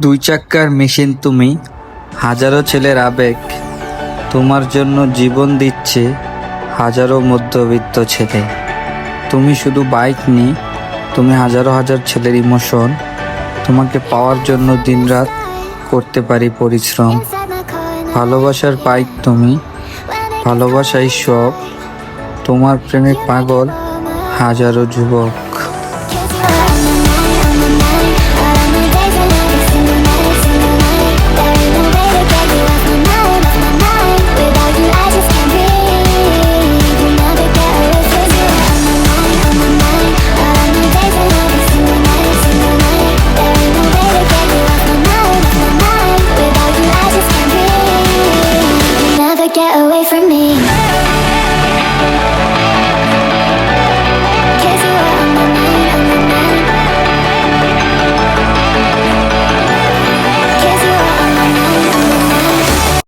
দুই চাক্কার মেশিন তুমি, হাজারো ছেলের আবেগ, তোমার জন্য জীবন দিচ্ছে হাজারো মধ্যবিত্ত ছেলে। তুমি শুধু বাইক নি, তুমি হাজারো হাজার ছেলের ইমোশন তোমাকে পাওয়ার জন্য দিনরাত করতে পারি পরিশ্রম। ভালোবাসার পাইক তুমি, ভালোবাসাই সব, তোমার প্রেমে পাগল হাজারো যুবক। get away from me.